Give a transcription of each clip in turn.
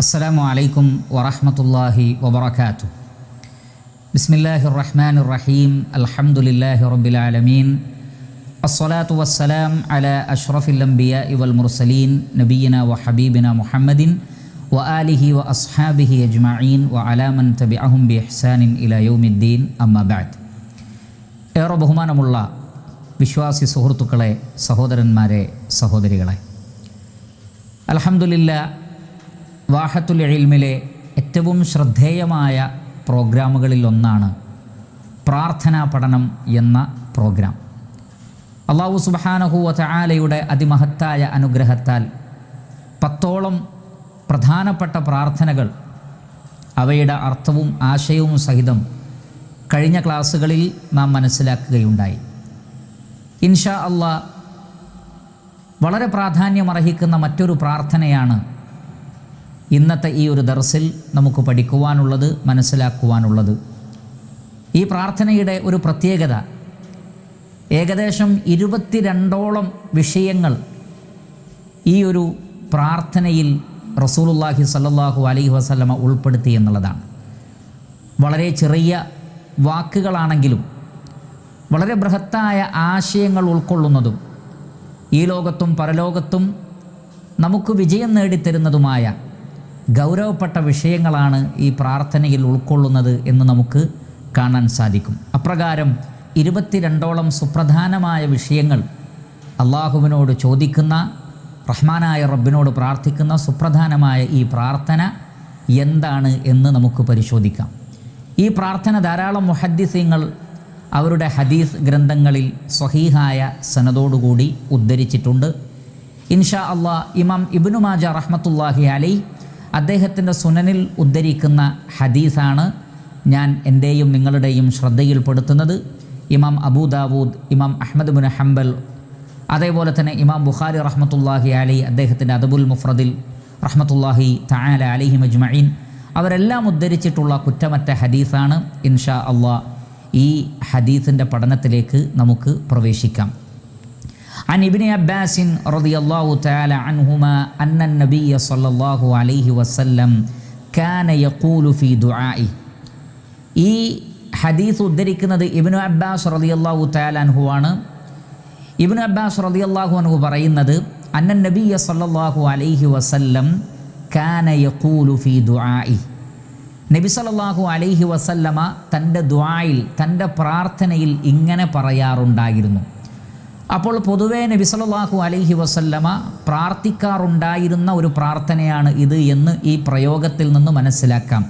السلام عليكم ورحمة الله وبركاته بسم الله الرحمن الرحيم الحمد لله رب العالمين الصلاة والسلام على أشرف الأنبياء والمرسلين نبينا وحبيبنا محمد وآله وأصحابه أجمعين وعلى من تبعهم بإحسان إلى يوم الدين أما بعد ഏറെ ബഹുമാനമുള്ള വിശ്വാസി സുഹൃത്തുക്കളെ സഹോദരന്മാരെ സഹോദരികളെ അലഹമുല്ല വാഹത്തുൽ എഴിൽമിലെ ഏറ്റവും ശ്രദ്ധേയമായ പ്രോഗ്രാമുകളിൽ ഒന്നാണ് പ്രാർത്ഥനാ പഠനം എന്ന പ്രോഗ്രാം. അള്ളാഹു സുബാനഹുവ ആലയുടെ അതിമഹത്തായ അനുഗ്രഹത്താൽ പത്തോളം പ്രധാനപ്പെട്ട പ്രാർത്ഥനകൾ അവയുടെ അർത്ഥവും ആശയവും സഹിതം കഴിഞ്ഞ ക്ലാസ്സുകളിൽ നാം മനസ്സിലാക്കുകയുണ്ടായി. ഇൻഷാ അള്ളാ വളരെ പ്രാധാന്യമർഹിക്കുന്ന മറ്റൊരു പ്രാർത്ഥനയാണ് ഇന്നത്തെ ഈ ഒരു ദർസിൽ നമുക്ക് പഠിക്കുവാനുള്ളത് മനസ്സിലാക്കുവാനുള്ളത്. ഈ പ്രാർത്ഥനയുടെ ഒരു പ്രത്യേകത ഏകദേശം ഇരുപത്തിരണ്ടോളം വിഷയങ്ങൾ ഈ ഒരു പ്രാർത്ഥനയിൽ റസൂലുല്ലാഹി സല്ലാഹു അലൈഹി വസല്ലമ ഉൾപ്പെടുത്തി എന്നുള്ളതാണ്. വളരെ ചെറിയ വാക്കുകളാണെങ്കിലും വളരെ ബൃഹത്തായ ആശയങ്ങൾ ഉൾക്കൊള്ളുന്നതും ഈ ലോകത്തും പരലോകത്തും നമുക്ക് വിജയം നേടിത്തരുന്നതുമായ ഗൗരവപ്പെട്ട വിഷയങ്ങളാണ് ഈ പ്രാർത്ഥനയിൽ ഉൾക്കൊള്ളുന്നത് എന്ന് നമുക്ക് കാണാൻ സാധിക്കും. അപ്രകാരം ഇരുപത്തിരണ്ടോളം സുപ്രധാനമായ വിഷയങ്ങൾ അള്ളാഹുവിനോട് ചോദിക്കുന്ന റഹ്മാനായ റബ്ബിനോട് പ്രാർത്ഥിക്കുന്ന സുപ്രധാനമായ ഈ പ്രാർത്ഥന എന്താണ് എന്ന് നമുക്ക് പരിശോധിക്കാം. ഈ പ്രാർത്ഥന ധാരാളം മുഹദ്ദിസീങ്ങൾ അവരുടെ ഹദീസ് ഗ്രന്ഥങ്ങളിൽ സ്വഹീഹായ സനതോടുകൂടി ഉദ്ധരിച്ചിട്ടുണ്ട്. ഇൻഷാ അള്ളാ ഇമാം ഇബ്നു മാജ റഹ്മത്തുല്ലാഹി അലൈ അദ്ദേഹത്തിന്റെ സുനനിൽ ഉദ്ധരിക്കുന്ന ഹദീസാണ് ഞാൻ എന്റെയും നിങ്ങളുടെയും ശ്രദ്ധയിൽപ്പെടുത്തുന്നത്. ഇമാം അബൂദാവൂദ് ഇമാം അഹമ്മദ് ബുൻ ഹംബൽ അതേപോലെ തന്നെ ഇമാം ബുഖാരി റഹ്മത്തുല്ലാഹി അലി അദ്ദേഹത്തിന്റെ അദബുൽ മുഫ്രദിൽ റഹ്മത്തുല്ലാഹി തആല അലിഹി മജ്മഈൻ അവരെല്ലാം ഉദ്ധരിച്ചിട്ടുള്ള കുറ്റമറ്റ ഹദീസാണ്. ഇൻഷാ അള്ളാ ഈ ഹദീസിന്റെ പഠനത്തിലേക്ക് നമുക്ക് പ്രവേശിക്കാം. عن ابن عباس رضي الله تعالى عنهما أن النبي صلى الله عليه وسلم كان يقول في دعائه ഈ ഹദീസ് ഉദ്ധരിക്കുന്നത് ഇബ്നു അബ്ബാസ് റളിയല്ലാഹു തആല അൻഹു ആണ് ഇബ്നു അബ്ബാസ് റളിയല്ലാഹു അൻഹു പറയുന്നത് അന്ന നബിയ സല്ലല്ലാഹു അലൈഹി വസല്ലം കാന യഖൂലു ഫീ ദുആഇ നബി സല്ലല്ലാഹു അലൈഹി വസല്ലമ തൻ്റെ ദുആയിൽ തൻ്റെ പ്രാർത്ഥനയിൽ ഇങ്ങനെ പറയാറുണ്ടായിരുന്നു അപ്പോൾ പൊതുവേ നബി സല്ലല്ലാഹു അലൈഹി വസല്ലമ പ്രാർത്ഥിക്കാറുണ്ടായിരുന്ന ഒരു പ്രാർത്ഥനയാണ് ഇത് എന്ന് ഈ പ്രയോഗത്തിൽ നിന്ന് മനസ്സിലാക്കാം.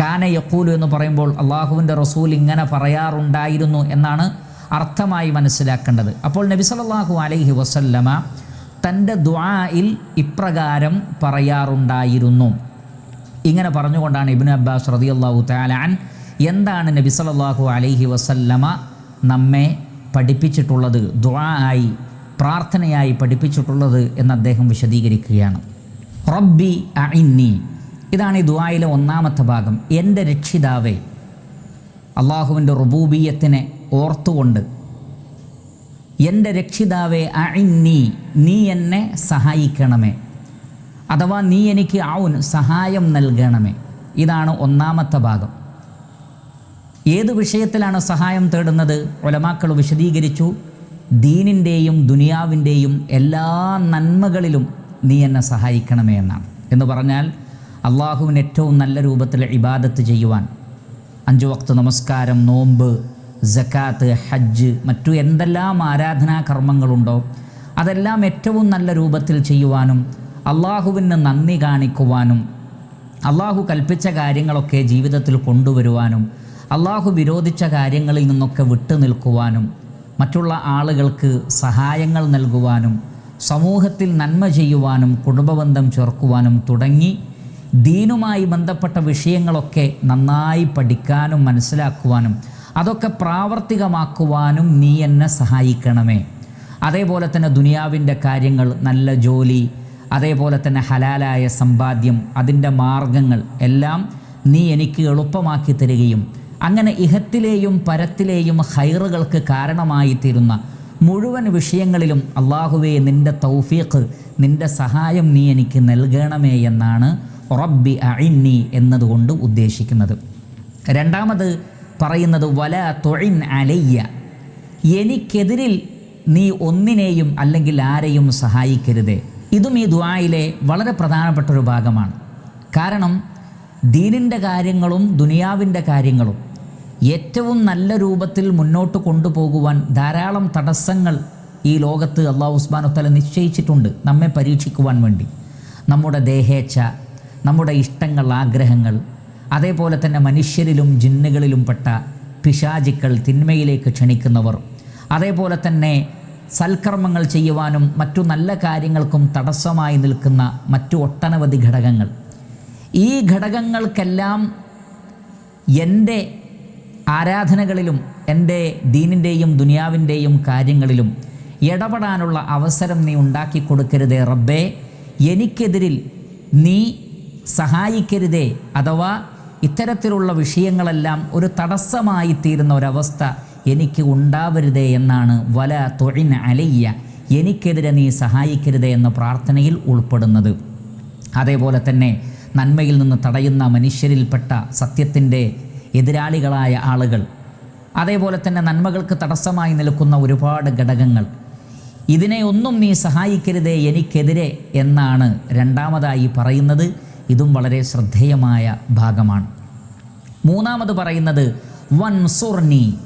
കാന യക്കൂലു എന്ന് പറയുമ്പോൾ അള്ളാഹുവിന്റെ റസൂൽ ഇങ്ങനെ പറയാറുണ്ടായിരുന്നു എന്നാണ് അർത്ഥമായി മനസ്സിലാക്കേണ്ടത്. അപ്പോൾ നബി സല്ലല്ലാഹു അലൈഹി വസല്ലമ തന്റെ ദ്വായിൽ ഇപ്രകാരം പറയാറുണ്ടായിരുന്നു. ഇങ്ങനെ പറഞ്ഞുകൊണ്ടാണ് ഇബിൻ അബ്ബാസ് റളിയല്ലാഹു താലാൻ എന്താണ് നബി സല്ലല്ലാഹു അലൈഹി വസല്ലമ നമ്മെ പഠിപ്പിച്ചിട്ടുള്ളത് ദ്വാ ആയി പ്രാർത്ഥനയായി പഠിപ്പിച്ചിട്ടുള്ളത് എന്ന് അദ്ദേഹം വിശദീകരിക്കുകയാണ്. റബ്ബി അഇന്നി. ഇതാണ് ഈ ദ്വായിലെ ഒന്നാമത്തെ ഭാഗം. എന്റെ രക്ഷിതാവേ അള്ളാഹുവിന്റെ റുബൂബിയത്തിനെ ഓർത്തുകൊണ്ട് എന്റെ രക്ഷിതാവേ അഇന്നി നീ എന്നെ സഹായിക്കണമേ. അഥവാ നീ എനിക്ക് ഔൻ സഹായം നൽകണമേ. ഇതാണ് ഒന്നാമത്തെ ഭാഗം. ഏത് വിഷയത്തിലാണ് സഹായം തേടുന്നത്? ഒലമാക്കൾ വിശദീകരിച്ചു. ദീനിന്റെയും ദുനിയാവിന്റെയും എല്ലാ നന്മകളിലും നീ എന്നെ സഹായിക്കണമേ എന്നാണ്. എന്ന് പറഞ്ഞാൽ അള്ളാഹുവിന് ഏറ്റവും നല്ല രൂപത്തിൽ ഇബാദത്ത് ചെയ്യുവാൻ. അഞ്ചു വക്ത് നമസ്കാരം നോമ്പ് ജക്കാത്ത് ഹജ്ജ് മറ്റു എന്തെല്ലാം ആരാധനാ കർമ്മങ്ങളുണ്ടോ അതെല്ലാം ഏറ്റവും നല്ല രൂപത്തിൽ ചെയ്യുവാനും അള്ളാഹുവിന് നന്ദി കാണിക്കുവാനും അള്ളാഹു കൽപ്പിച്ച കാര്യങ്ങളൊക്കെ ജീവിതത്തിൽ കൊണ്ടുവരുവാനും അള്ളാഹു വിരോധിച്ച കാര്യങ്ങളിൽ നിന്നൊക്കെ വിട്ടു നിൽക്കുവാനും മറ്റുള്ള ആളുകൾക്ക് സഹായങ്ങൾ നൽകുവാനും സമൂഹത്തിൽ നന്മ ചെയ്യുവാനും കുടുംബബന്ധം ചേർക്കുവാനും തുടങ്ങി ദീനുമായി ബന്ധപ്പെട്ട വിഷയങ്ങളൊക്കെ നന്നായി പഠിക്കാനും മനസ്സിലാക്കുവാനും അതൊക്കെ പ്രാവർത്തികമാക്കുവാനും നീ എന്നെ സഹായിക്കണമേ. അതേപോലെ തന്നെ ദുനിയാവിന്റെ കാര്യങ്ങൾ നല്ല ജോലി അതേപോലെ തന്നെ ഹലാലായ സമ്പാദ്യം അതിന്റെ മാർഗങ്ങൾ എല്ലാം നീ എനിക്ക് എളുപ്പമാക്കി തരികയും അങ്ങനെ ഇഹത്തിലെയും പരത്തിലെയും ഹൈറുകൾക്ക് കാരണമായി തീരുന്ന മുഴുവൻ വിഷയങ്ങളിലും അള്ളാഹുവേ നിന്റെ തൗഫീഖ് നിന്റെ സഹായം നീ എനിക്ക് നൽകണമേ എന്നാണ് റബ്ബി അഇന്നി എന്നതുകൊണ്ട് ഉദ്ദേശിക്കുന്നത്. രണ്ടാമത് പറയുന്നത് വല തൊഴിൻ അലയ്യ. എനിക്കെതിരിൽ നീ ഒന്നിനെയും അല്ലെങ്കിൽ ആരെയും സഹായിക്കരുതേ. ഇതും ഈ ദ്വായിലെ വളരെ പ്രധാനപ്പെട്ട ഒരു ഭാഗമാണ്. കാരണം ദീനിന്റെ കാര്യങ്ങളും ദുനിയാവിന്റെ കാര്യങ്ങളും ഏറ്റവും നല്ല രൂപത്തിൽ മുന്നോട്ട് കൊണ്ടുപോകുവാൻ ധാരാളം തടസ്സങ്ങൾ ഈ ലോകത്ത് അള്ളാഹു ഉസ്മാനുത്തല നിശ്ചയിച്ചിട്ടുണ്ട്. നമ്മെ പരീക്ഷിക്കുവാൻ വേണ്ടി. നമ്മുടെ ദേഹേച്ഛ നമ്മുടെ ഇഷ്ടങ്ങൾ ആഗ്രഹങ്ങൾ അതേപോലെ തന്നെ മനുഷ്യരിലും ജിന്നുകളിലും പെട്ട പിശാചിക്കൾ തിന്മയിലേക്ക് ക്ഷണിക്കുന്നവർ അതേപോലെ തന്നെ സൽക്കർമ്മങ്ങൾ ചെയ്യുവാനും മറ്റു നല്ല കാര്യങ്ങൾക്കും തടസ്സമായി നിൽക്കുന്ന മറ്റു ഒട്ടനവധി ഘടകങ്ങൾ. ഈ ഘടകങ്ങൾക്കെല്ലാം എന്റെ ആരാധനകളിലും എന്റെ ദീനിന്റെയും ദുനിയാവിന്റെയും കാര്യങ്ങളിലും ഇടപെടാനുള്ള അവസരം നീ ഉണ്ടാക്കി കൊടുക്കരുതേ റബ്ബേ. എനിക്കെതിരിൽ നീ സഹായിക്കരുതേ. അഥവാ ഇത്തരത്തിലുള്ള വിഷയങ്ങളെല്ലാം ഒരു തടസ്സമായി തീരുന്ന ഒരവസ്ഥ എനിക്ക് ഉണ്ടാവരുതേ എന്നാണ്. വല തൊഴിൻ അലയ്യ. എനിക്കെതിരെ നീ സഹായിക്കരുതേ എന്ന പ്രാർത്ഥനയിൽ ഉൾപ്പെടുന്നത്. അതേപോലെ തന്നെ നന്മയിൽ നിന്ന് തടയുന്ന മനുഷ്യരിൽപ്പെട്ട സത്യത്തിന്റെ എതിരാളികളായ ആളുകൾ. അതേപോലെ തന്നെ നന്മകൾക്ക് തടസ്സമായി നിൽക്കുന്ന ഒരുപാട് ഘടകങ്ങൾ. ഇതിനെ ഒന്നും നീ സഹായിക്കരുതേ എനിക്കെതിരെ എന്നാണ് രണ്ടാമതായി പറയുന്നത്. ഇതും വളരെ ശ്രദ്ധേയമായ ഭാഗമാണ്. മൂന്നാമത് പറയുന്നത് വൻസുർനി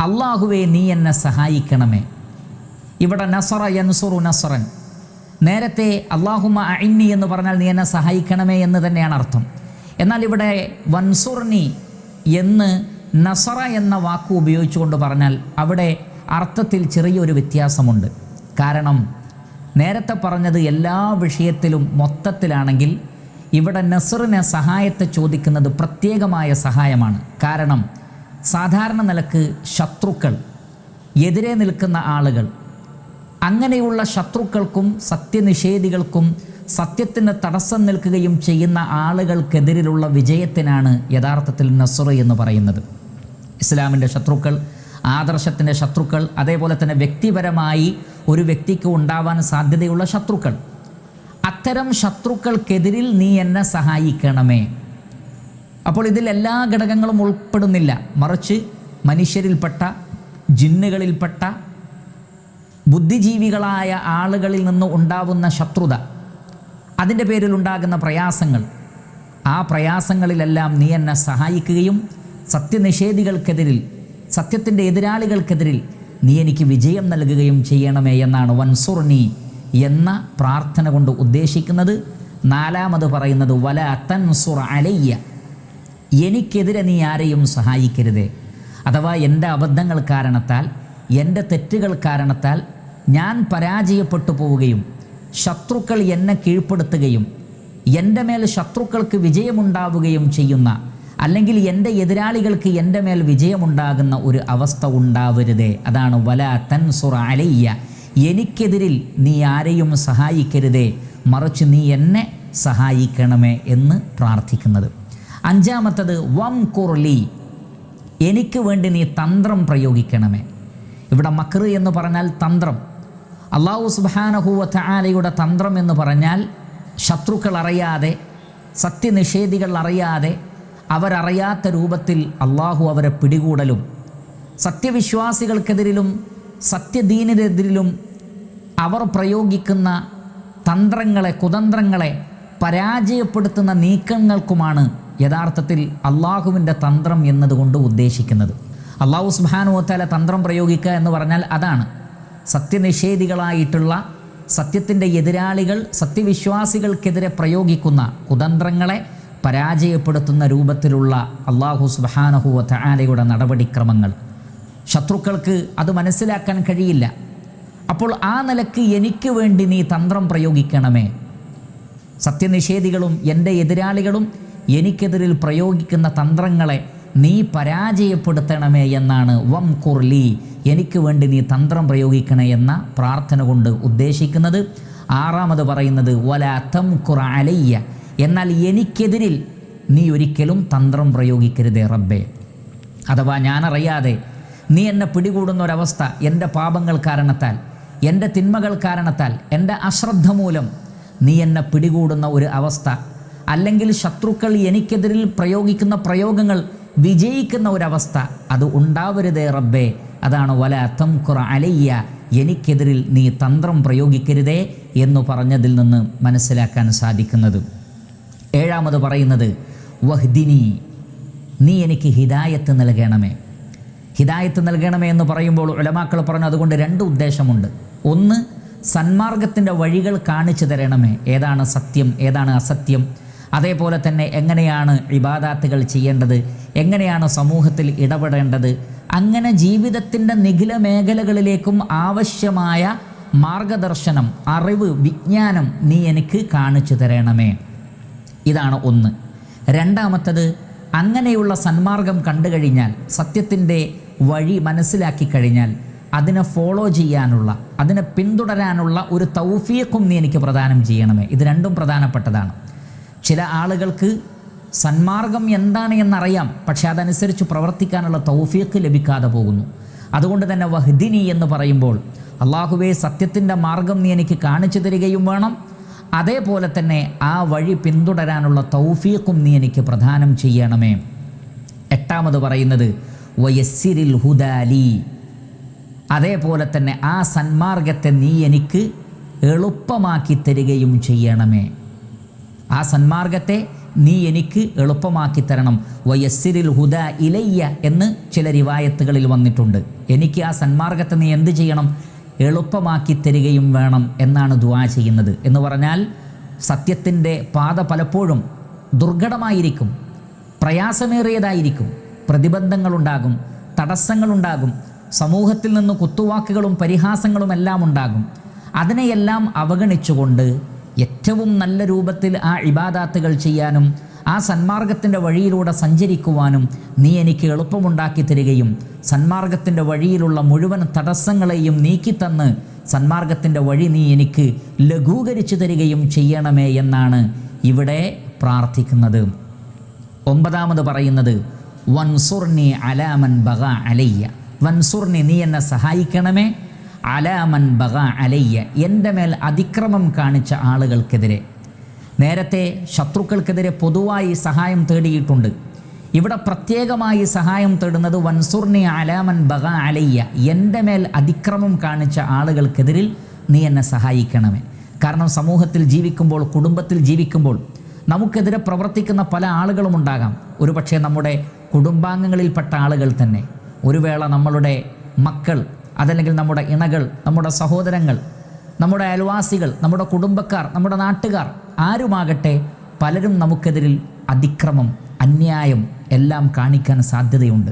അള്ളാഹുവേ നീ എന്നെ സഹായിക്കണമേ. ഇവിടെ നസറ യൻസുറു നസറൻ. നേരത്തെ അള്ളാഹുമ അഇന്നി എന്ന് പറഞ്ഞാൽ നീ എന്നെ സഹായിക്കണമേ എന്ന് തന്നെയാണ് അർത്ഥം. എന്നാൽ ഇവിടെ വൻസുർനി എന്ന് നസറ എന്ന വാക്ക് ഉപയോഗിച്ചുകൊണ്ട് പറഞ്ഞാൽ അവിടെ അർത്ഥത്തിൽ ചെറിയൊരു വ്യത്യാസമുണ്ട്. കാരണം നേരത്തെ പറഞ്ഞത് എല്ലാ വിഷയത്തിലും മൊത്തത്തിലാണെങ്കിൽ ഇവിടെ നസറിന് സഹായത്തെ ചോദിക്കുന്നത് പ്രത്യേകമായ സഹായമാണ്. കാരണം സാധാരണ നിലയ്ക്ക് ശത്രുക്കൾ എതിരെ നിൽക്കുന്ന ആളുകൾ അങ്ങനെയുള്ള ശത്രുക്കൾക്കും സത്യനിഷേധികൾക്കും സത്യത്തിന് തടസ്സം നിൽക്കുകയും ചെയ്യുന്ന ആളുകൾക്കെതിരിലുള്ള വിജയത്തിനാണ് യഥാർത്ഥത്തിൽ നസുറ എന്ന് പറയുന്നത്. ഇസ്ലാമിന്റെ ശത്രുക്കൾ ആദർശത്തിന്റെ ശത്രുക്കൾ അതേപോലെ തന്നെ വ്യക്തിപരമായി ഒരു വ്യക്തിക്ക് ഉണ്ടാവാൻ സാധ്യതയുള്ള ശത്രുക്കൾ. അത്തരം ശത്രുക്കൾക്കെതിരിൽ നീ എന്നെ സഹായിക്കണമേ. അപ്പോൾ ഇതിൽ എല്ലാ ഘടകങ്ങളും ഉൾപ്പെടുന്നില്ല. മറിച്ച് മനുഷ്യരിൽപ്പെട്ട ജിന്നുകളിൽപ്പെട്ട ബുദ്ധിജീവികളായ ആളുകളിൽ നിന്ന് ഉണ്ടാവുന്ന ശത്രുത. അതിന്റെ പേരിൽ ഉണ്ടാകുന്ന പ്രയാസങ്ങൾ. ആ പ്രയാസങ്ങളിലെല്ലാം നീ എന്നെ സഹായിക്കുകയും സത്യനിഷേധികൾക്കെതിരിൽ സത്യത്തിന്റെ എതിരാളികൾക്കെതിരിൽ നീ എനിക്ക് വിജയം നൽകുകയും ചെയ്യണമേ എന്നാണ് വൻസുർണി എന്ന പ്രാർത്ഥന കൊണ്ട് ഉദ്ദേശിക്കുന്നത്. നാലാമത് പറയുന്നത് വല തൻസുർ അലയ്യ. എനിക്കെതിരെ നീ ആരെയും സഹായിക്കരുതേ. അഥവാ എന്റെ അബദ്ധങ്ങൾ കാരണത്താൽ എന്റെ തെറ്റുകൾ കാരണത്താൽ ഞാൻ പരാജയപ്പെട്ടു പോവുകയും ശത്രുക്കൾ എന്നെ കീഴ്പ്പെടുത്തുകയും എന്റെ മേൽ ശത്രുക്കൾക്ക് വിജയമുണ്ടാവുകയും ചെയ്യുന്ന അല്ലെങ്കിൽ എന്റെ എതിരാളികൾക്ക് എന്റെ മേൽ വിജയമുണ്ടാകുന്ന ഒരു അവസ്ഥ ഉണ്ടാവരുതേ. അതാണ് വല തൻസുറ അലയ്യ. എനിക്കെതിരിൽ നീ ആരെയും സഹായിക്കരുതേ. മറിച്ച് നീ എന്നെ സഹായിക്കണമേ എന്ന് പ്രാർത്ഥിക്കുന്നത്. അഞ്ചാമത്തത് വം കുർലി എനിക്ക് വേണ്ടി നീ തന്ത്രം പ്രയോഗിക്കണമേ. ഇവിടെ മക്ർ എന്ന് പറഞ്ഞാൽ തന്ത്രം. അള്ളാഹു സുബാനഹുവ താലയുടെ തന്ത്രം എന്ന് പറഞ്ഞാൽ ശത്രുക്കൾ അറിയാതെ സത്യനിഷേധികൾ അറിയാതെ അവരറിയാത്ത രൂപത്തിൽ അള്ളാഹു അവരെ പിടികൂടലും. സത്യവിശ്വാസികൾക്കെതിരിലും സത്യദീനിനെതിരിലും അവർ പ്രയോഗിക്കുന്ന തന്ത്രങ്ങളെ കുതന്ത്രങ്ങളെ പരാജയപ്പെടുത്തുന്ന നീക്കങ്ങൾക്കുമാണ് യഥാർത്ഥത്തിൽ അള്ളാഹുവിന്റെ തന്ത്രം എന്നതുകൊണ്ട് ഉദ്ദേശിക്കുന്നത്. അള്ളാഹു സുബാനുവത്താല തന്ത്രം പ്രയോഗിക്കുക എന്ന് പറഞ്ഞാൽ അതാണ്. സത്യനിഷേധികളായിട്ടുള്ള സത്യത്തിന്റെ എതിരാളികൾ സത്യവിശ്വാസികൾക്കെതിരെ പ്രയോഗിക്കുന്ന കുതന്ത്രങ്ങളെ പരാജയപ്പെടുത്തുന്ന രൂപത്തിലുള്ള അള്ളാഹു സുബാനഹു വാലയുടെ നടപടിക്രമങ്ങൾ. ശത്രുക്കൾക്ക് അത് മനസ്സിലാക്കാൻ കഴിയില്ല. അപ്പോൾ ആ നിലയ്ക്ക് എനിക്ക് വേണ്ടി നീ തന്ത്രം പ്രയോഗിക്കണമേ. സത്യനിഷേധികളും എന്റെ എതിരാളികളും എനിക്കെതിരിൽ പ്രയോഗിക്കുന്ന തന്ത്രങ്ങളെ നീ പരാജയപ്പെടുത്തണമേ എന്നാണ് വം കുർലി എനിക്ക് വേണ്ടി നീ തന്ത്രം പ്രയോഗിക്കണേ എന്ന പ്രാർത്ഥന കൊണ്ട് ഉദ്ദേശിക്കുന്നത്. ആറാമത് പറയുന്നത് വല തം ഖുറ അലയ്യ. എന്നാൽ എനിക്കെതിരിൽ നീ ഒരിക്കലും തന്ത്രം പ്രയോഗിക്കരുതേ റബ്ബേ. അഥവാ ഞാനറിയാതെ നീ എന്നെ പിടികൂടുന്ന ഒരവസ്ഥ എന്റെ പാപങ്ങൾ കാരണത്താൽ എന്റെ തിന്മകൾ കാരണത്താൽ എന്റെ അശ്രദ്ധ മൂലം നീ എന്നെ പിടികൂടുന്ന ഒരു അവസ്ഥ അല്ലെങ്കിൽ ശത്രുക്കൾ എനിക്കെതിരിൽ പ്രയോഗിക്കുന്ന പ്രയോഗങ്ങൾ വിജയിക്കുന്ന ഒരവസ്ഥ. അത് ഉണ്ടാവരുതേ റബ്ബേ. അതാണ് വല തംകുറ അലയ്യ. എനിക്കെതിരിൽ നീ തന്ത്രം പ്രയോഗിക്കരുതേ എന്ന് പറഞ്ഞതിൽ നിന്ന് മനസ്സിലാക്കാൻ സാധിക്കുന്നത്. ഏഴാമത് പറയുന്നത് വഹ്ദിനി നീ എനിക്ക് ഹിദായത്ത് നൽകണമേ. ഹിദായത്ത് നൽകണമേ എന്ന് പറയുമ്പോൾ ഉലമാക്കൾ പറഞ്ഞു അതുകൊണ്ട് രണ്ട് ഉദ്ദേശമുണ്ട്. ഒന്ന് സന്മാർഗത്തിന്റെ വഴികൾ കാണിച്ചു തരണമേ. ഏതാണ് സത്യം? ഏതാണ് അസത്യം? അതേപോലെ തന്നെ എങ്ങനെയാണ് ഇബാദാത്തുകൾ ചെയ്യേണ്ടത്? എങ്ങനെയാണ് സമൂഹത്തിൽ ഇടപെടേണ്ടത്? അങ്ങനെ ജീവിതത്തിന്റെ നിഖില മേഖലകളിലേക്കും ആവശ്യമായ മാർഗദർശനം അറിവ് വിജ്ഞാനം നീ എനിക്ക് കാണിച്ചു തരണമേ. ഇതാണ് ഒന്ന്. രണ്ടാമത്തത് അങ്ങനെയുള്ള സന്മാർഗം കണ്ടു കഴിഞ്ഞാൽ സത്യത്തിന്റെ വഴി മനസ്സിലാക്കി കഴിഞ്ഞാൽ അതിനെ ഫോളോ ചെയ്യാനുള്ള അതിനെ പിന്തുടരാനുള്ള ഒരു തൗഫീഖും നീ എനിക്ക് പ്രദാനം ചെയ്യണമേ. ഇത് രണ്ടും പ്രധാനപ്പെട്ടതാണ്. ചില ആളുകൾക്ക് സന്മാർഗം എന്താണ് എന്നറിയാം പക്ഷെ അതനുസരിച്ച് പ്രവർത്തിക്കാനുള്ള തൗഫീഖ് ലഭിക്കാതെ പോകുന്നു. അതുകൊണ്ട് തന്നെ വഹ്ദിനി എന്ന് പറയുമ്പോൾ അള്ളാഹുവെ സത്യത്തിന്റെ മാർഗം നീ എനിക്ക് കാണിച്ചു തരികയും വേണം. അതേപോലെ തന്നെ ആ വഴി പിന്തുടരാനുള്ള തൗഫീഖും നീ എനിക്ക് പ്രദാനം ചെയ്യണമേ. എട്ടാമത് പറയുന്നത് വയസ്സിരിൽ ഹുദാലി അതേപോലെ തന്നെ ആ സന്മാർഗത്തെ നീ എനിക്ക് എളുപ്പമാക്കി തരികയും ചെയ്യണമേ. ആ സന്മാർഗത്തെ നീ എനിക്ക് എളുപ്പമാക്കി തരണം. വയസ്സിരിൽ ഹുദ ഇലയ്യ എന്ന് ചില റിവായത്തുകളിൽ വന്നിട്ടുണ്ട്. എനിക്ക് ആ സന്മാർഗത്തെ നീ എന്ത് ചെയ്യണം? എളുപ്പമാക്കി തരികയും വേണം എന്നാണ് ദുവാ ചെയ്യുന്നത്. എന്ന് പറഞ്ഞാൽ സത്യത്തിന്റെ പാത പലപ്പോഴും ദുർഘടമായിരിക്കും പ്രയാസമേറിയതായിരിക്കും പ്രതിബന്ധങ്ങളുണ്ടാകും തടസ്സങ്ങളുണ്ടാകും സമൂഹത്തിൽ നിന്ന് കുത്തുവാക്കുകളും പരിഹാസങ്ങളും എല്ലാം ഉണ്ടാകും. അതിനെയെല്ലാം അവഗണിച്ചുകൊണ്ട് ഏറ്റവും നല്ല രൂപത്തിൽ ആ ഇബാദാത്തുകൾ ചെയ്യാനും ആ സന്മാർഗത്തിന്റെ വഴിയിലൂടെ സഞ്ചരിക്കുവാനും നീ എനിക്ക് എളുപ്പമുണ്ടാക്കി തരികയും സന്മാർഗത്തിന്റെ വഴിയിലുള്ള മുഴുവൻ തടസ്സങ്ങളെയും നീക്കിത്തന്ന് സന്മാർഗത്തിന്റെ വഴി നീ എനിക്ക് ലഘൂകരിച്ചു തരികയും ചെയ്യണമേ എന്നാണ് ഇവിടെ പ്രാർത്ഥിക്കുന്നത്. ഒമ്പതാമത് പറയുന്നത് വൻസുർണി അലാമൻ ബഗ അലയ്യ. വൻസുർണി നീ എന്നെ സഹായിക്കണമേ. അലാമൻ ബഗ അലയ്യ. എന്റെ മേൽ അതിക്രമം കാണിച്ച ആളുകൾക്കെതിരെ. നേരത്തെ ശത്രുക്കൾക്കെതിരെ പൊതുവായി സഹായം തേടിയിട്ടുണ്ട്. ഇവിടെ പ്രത്യേകമായി സഹായം തേടുന്നത് വൻസുർണി അലാമൻ ബഗ അലയ്യ. എന്റെ മേൽ അതിക്രമം കാണിച്ച ആളുകൾക്കെതിരിൽ നീ എന്നെ സഹായിക്കണമേ. കാരണം സമൂഹത്തിൽ ജീവിക്കുമ്പോൾ കുടുംബത്തിൽ ജീവിക്കുമ്പോൾ നമുക്കെതിരെ പ്രവർത്തിക്കുന്ന പല ആളുകളും ഉണ്ടാകാം. ഒരുപക്ഷെ നമ്മുടെ കുടുംബാംഗങ്ങളിൽപ്പെട്ട ആളുകൾ തന്നെ. ഒരു വേള നമ്മളുടെ മക്കൾ അതല്ലെങ്കിൽ നമ്മുടെ ഇണകൾ നമ്മുടെ സഹോദരങ്ങൾ നമ്മുടെ അയൽവാസികൾ നമ്മുടെ കുടുംബക്കാർ നമ്മുടെ നാട്ടുകാർ ആരുമാകട്ടെ പലരും നമുക്കെതിരിൽ അതിക്രമം അന്യായം എല്ലാം കാണിക്കാൻ സാധ്യതയുണ്ട്.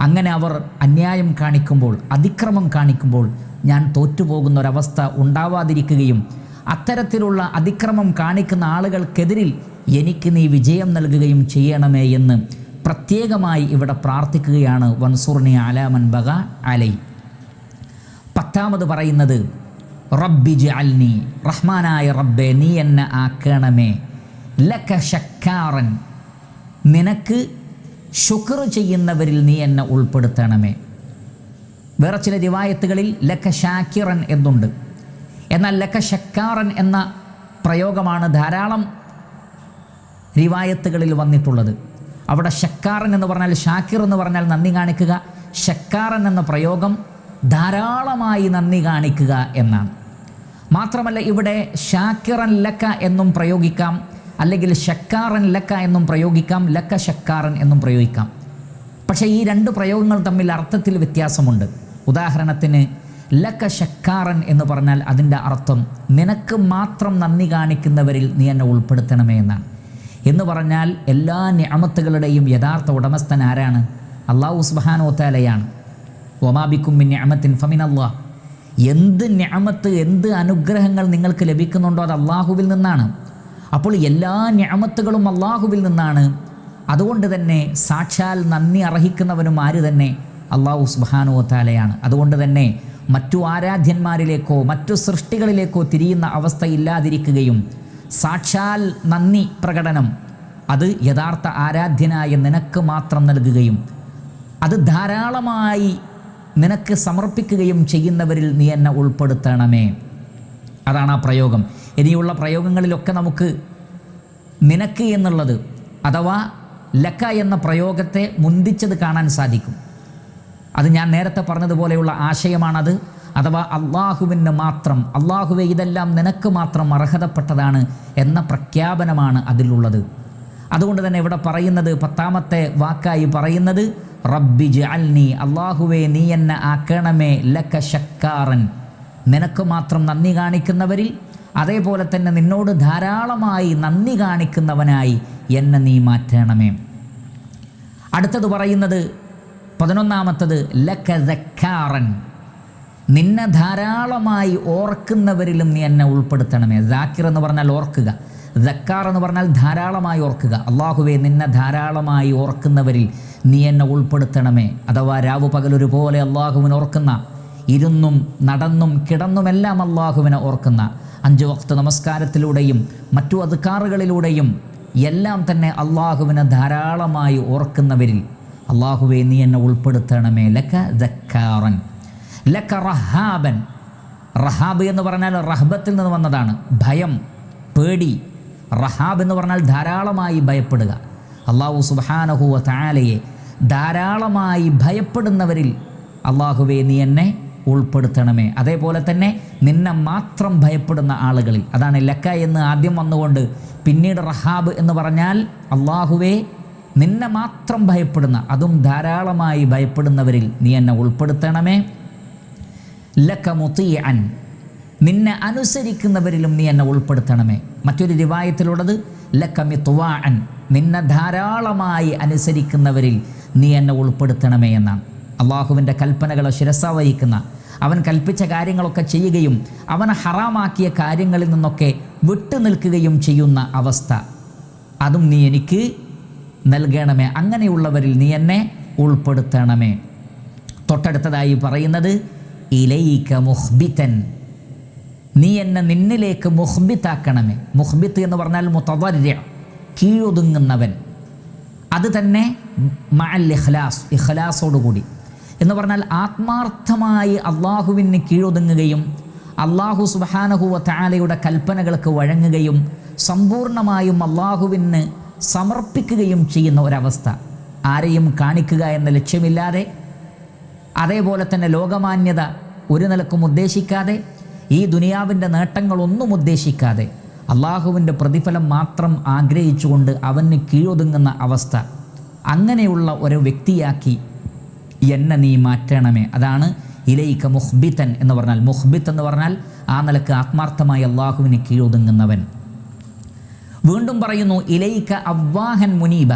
അങ്ങനെ അവർ അന്യായം കാണിക്കുമ്പോൾ അതിക്രമം കാണിക്കുമ്പോൾ ഞാൻ തോറ്റുപോകുന്ന ഒരവസ്ഥ ഉണ്ടാവാതിരിക്കുകയും അത്തരത്തിലുള്ള അതിക്രമം കാണിക്കുന്ന ആളുകൾക്കെതിരിൽ എനിക്ക് നീ വിജയം നൽകുകയും ചെയ്യണമേ എന്ന് പ്രത്യേകമായി ഇവിടെ പ്രാർത്ഥിക്കുകയാണ് വൻസുർണി ആലാമൻ ബഗ അലൈ. പത്താമത് പറയുന്നത് റബ്ബി ജഅൽനി റഹ്മാനായ റബ്ബെ നീ എന്നെ ആക്കണമേ ലക്ക ഷക്കാറൻ നിനക്ക് ശുക്ർ ചെയ്യുന്നവരിൽ നീ എന്നെ ഉൾപ്പെടുത്തണമേ. വേറെ ചില റിവായത്തുകളിൽ ലക്ക ഷാക്കിറൻ എന്നുണ്ട്. എന്നാൽ ലക്ക ഷക്കാറൻ എന്ന പ്രയോഗമാണ് ധാരാളം റിവായത്തുകളിൽ വന്നിട്ടുള്ളത്. അവിടെ ഷക്കാറൻ എന്ന് പറഞ്ഞാൽ ഷാക്കിർ എന്ന് പറഞ്ഞാൽ നന്ദി കാണിക്കുക. ഷക്കാറൻ എന്ന പ്രയോഗം ധാരാളമായി നന്ദി കാണിക്കുക എന്നാണ്. മാത്രമല്ല ഇവിടെ ഷാക്കിറൻ ലക്ക എന്നും പ്രയോഗിക്കാം അല്ലെങ്കിൽ ഷക്കാറൻ ലക്ക എന്നും പ്രയോഗിക്കാം ലക്ക ഷക്കാറൻ എന്നും പ്രയോഗിക്കാം. പക്ഷേ ഈ രണ്ട് പ്രയോഗങ്ങൾ തമ്മിൽ അർത്ഥത്തിൽ വ്യത്യാസമുണ്ട്. ഉദാഹരണത്തിന് ലക്ക ഷക്കാറൻ എന്ന് പറഞ്ഞാൽ അതിന്റെ അർത്ഥം നിനക്ക് മാത്രം നന്ദി കാണിക്കുന്നവരിൽ നീ എന്നെ ഉൾപ്പെടുത്തണമേ എന്നാണ്. എന്ന് പറഞ്ഞാൽ എല്ലാ ഞാമത്തുകളുടെയും യഥാർത്ഥ ഉടമസ്ഥൻ ആരാണ്? അള്ളാഹു സുബാനോത്താലയാണ് ഒമാബിക്കും അള്ളാഹ് എന്ത് ഞാമത്ത് എന്ത് അനുഗ്രഹങ്ങൾ നിങ്ങൾക്ക് ലഭിക്കുന്നുണ്ടോ അത് അള്ളാഹുവിൽ നിന്നാണ്. അപ്പോൾ എല്ലാ ഞാമത്തുകളും അള്ളാഹുവിൽ നിന്നാണ്. അതുകൊണ്ട് തന്നെ സാക്ഷാൽ നന്ദി അർഹിക്കുന്നവനും ആര് തന്നെ? അള്ളാഹു സുബാനുവത്താലയാണ് അതുകൊണ്ട് തന്നെ മറ്റു ആരാധ്യന്മാരിലേക്കോ മറ്റു സൃഷ്ടികളിലേക്കോ തിരിയുന്ന അവസ്ഥ ഇല്ലാതിരിക്കുകയും സാക്ഷാൽ നന്ദി പ്രകടനം അത് യഥാർത്ഥ ആരാധ്യനായ നിനക്ക് മാത്രം നൽകുകയും അത് ധാരാളമായി നിനക്ക് സമർപ്പിക്കുകയും ചെയ്യുന്നവരിൽ നീ എന്നെ ഉൾപ്പെടുത്തണമേ. അതാണ് ആ പ്രയോഗം. ഇനിയുള്ള പ്രയോഗങ്ങളിലൊക്കെ നമുക്ക് നിനക്ക് എന്നുള്ളത് അഥവാ ലക്ക എന്ന പ്രയോഗത്തെ മുന്തിച്ചത് കാണാൻ സാധിക്കും. അത് ഞാൻ നേരത്തെ പറഞ്ഞതുപോലെയുള്ള ആശയമാണത്. അഥവാ അള്ളാഹുവിന് മാത്രം അള്ളാഹുവെ ഇതെല്ലാം നിനക്ക് മാത്രം അർഹതപ്പെട്ടതാണ് എന്ന പ്രഖ്യാപനമാണ് അതിലുള്ളത്. അതുകൊണ്ട് തന്നെ ഇവിടെ പറയുന്നത് പത്താമത്തെ വാക്കായി പറയുന്നത് റബ്ബി ജഅൽനി അള്ളാഹുവേ നീ എന്നെ ആക്കണമേ ലക്ക ശക്കാറൻ. നിനക്ക് മാത്രം നന്ദി കാണിക്കുന്നവരിൽ അതേപോലെ തന്നെ നിന്നോട് ധാരാളമായി നന്ദി കാണിക്കുന്നവനായി എന്നെ നീ മാറ്റണമേ. അടുത്തത് പറയുന്നത് പതിനൊന്നാമത്തത് ലക്കാറൻ നിന്നെ ധാരാളമായി ഓർക്കുന്നവരിലും നീ എന്നെ ഉൾപ്പെടുത്തണമേ. ജാക്കിർ എന്ന് പറഞ്ഞാൽ ഓർക്കുക. ജക്കാർ എന്ന് പറഞ്ഞാൽ ധാരാളമായി ഓർക്കുക. അള്ളാഹുവെ നിന്നെ ധാരാളമായി ഓർക്കുന്നവരിൽ നീ എന്നെ ഉൾപ്പെടുത്തണമേ. അഥവാ രാവു പകലൊരുപോലെ അള്ളാഹുവിനെ ഓർക്കുന്ന ഇരുന്നും നടന്നും കിടന്നുമെല്ലാം അള്ളാഹുവിനെ ഓർക്കുന്ന അഞ്ച് വക്ത നമസ്കാരത്തിലൂടെയും മറ്റു അധികാറുകളിലൂടെയും എല്ലാം തന്നെ അള്ളാഹുവിനെ ധാരാളമായി ഓർക്കുന്നവരിൽ അള്ളാഹുവെ നീ എന്നെ ഉൾപ്പെടുത്തണമേ. ലക്ക ദക്കാറൻ. ലക്ക റഹാബൻ. റഹാബ് എന്ന് പറഞ്ഞാൽ റഹബത്തിൽ നിന്ന് വന്നതാണ്. ഭയം പേടി. റഹാബ് എന്ന് പറഞ്ഞാൽ ധാരാളമായി ഭയപ്പെടുക. അള്ളാഹു സുബാനഹുവ താലയെ ധാരാളമായി ഭയപ്പെടുന്നവരിൽ അള്ളാഹുവെ നീ എന്നെ ഉൾപ്പെടുത്തണമേ. അതേപോലെ തന്നെ നിന്നെ മാത്രം ഭയപ്പെടുന്ന ആളുകളിൽ. അതാണ് ലക്ക എന്ന് ആദ്യം വന്നുകൊണ്ട് പിന്നീട് റഹാബ് എന്ന് പറഞ്ഞാൽ അള്ളാഹുവെ നിന്നെ മാത്രം ഭയപ്പെടുന്ന അതും ധാരാളമായി ഭയപ്പെടുന്നവരിൽ നീ എന്നെ ഉൾപ്പെടുത്തണമേ. ലക്ക മുത്തിയൻ നിന്നെ അനുസരിക്കുന്നവരിലും നീ എന്നെ ഉൾപ്പെടുത്തണമേ. മറ്റൊരു രിവായത്തിലുള്ളത് ലക്കമി തുവാൻ നിന്നെ ധാരാളമായി അനുസരിക്കുന്നവരിൽ നീ എന്നെ ഉൾപ്പെടുത്തണമേ എന്നാണ്. അള്ളാഹുവിന്റെ കൽപ്പനകളെ ശിരസ വഹിക്കുന്ന അവൻ കൽപ്പിച്ച കാര്യങ്ങളൊക്കെ ചെയ്യുകയും അവൻ ഹറാമാക്കിയ കാര്യങ്ങളിൽ നിന്നൊക്കെ വിട്ടു നിൽക്കുകയും ചെയ്യുന്ന അവസ്ഥ. അതും നീ എനിക്ക് നൽകണമേ. അങ്ങനെയുള്ളവരിൽ നീ എന്നെ ഉൾപ്പെടുത്തണമേ. തൊട്ടടുത്തതായി പറയുന്നത് ഇലയിക്ക മുഹ്ബിത്തൻ നീ എന്നെ നിന്നിലേക്ക് മുഹ്ബിത്താക്കണമേ. മുഹ്ബിത്ത് എന്ന് പറഞ്ഞാൽ മുത്തവര്യ കീഴൊതുങ്ങുന്നവൻ. അത് തന്നെ മഅൽ ഇഖ്ലാസ് ഇഖ്ലാസോടുകൂടി എന്ന് പറഞ്ഞാൽ ആത്മാർത്ഥമായി അള്ളാഹുവിന് കീഴൊതുങ്ങുകയും അള്ളാഹു സുബാനഹുവ താലയുടെ കൽപ്പനകൾക്ക് വഴങ്ങുകയും സമ്പൂർണമായും അള്ളാഹുവിന് സമർപ്പിക്കുകയും ചെയ്യുന്ന ഒരവസ്ഥ. ആരെയും കാണിക്കുക എന്ന ലക്ഷ്യമില്ലാതെ അതേപോലെ തന്നെ ലോകമാന്യത ഒരു നിലക്കും ഉദ്ദേശിക്കാതെ ഈ ദുനിയാവിന്റെ നേട്ടങ്ങളൊന്നും ഉദ്ദേശിക്കാതെ അള്ളാഹുവിന്റെ പ്രതിഫലം മാത്രം ആഗ്രഹിച്ചുകൊണ്ട് അവന് കീഴൊതുങ്ങുന്ന അവസ്ഥ. അങ്ങനെയുള്ള ഒരു വ്യക്തിയാക്കി എന്നെ നീ മാറ്റണമേ. അതാണ് ഇലയിക്ക മുഹ്ബിത്തൻ എന്ന് പറഞ്ഞാൽ. മുഹ്ബിത്ത് എന്ന് പറഞ്ഞാൽ ആ നിലയ്ക്ക് ആത്മാർത്ഥമായി അള്ളാഹുവിന് കീഴൊതുങ്ങുന്നവൻ. വീണ്ടും പറയുന്നു ഇലയിക്ക അവ്വാഹൻ മുനീബ.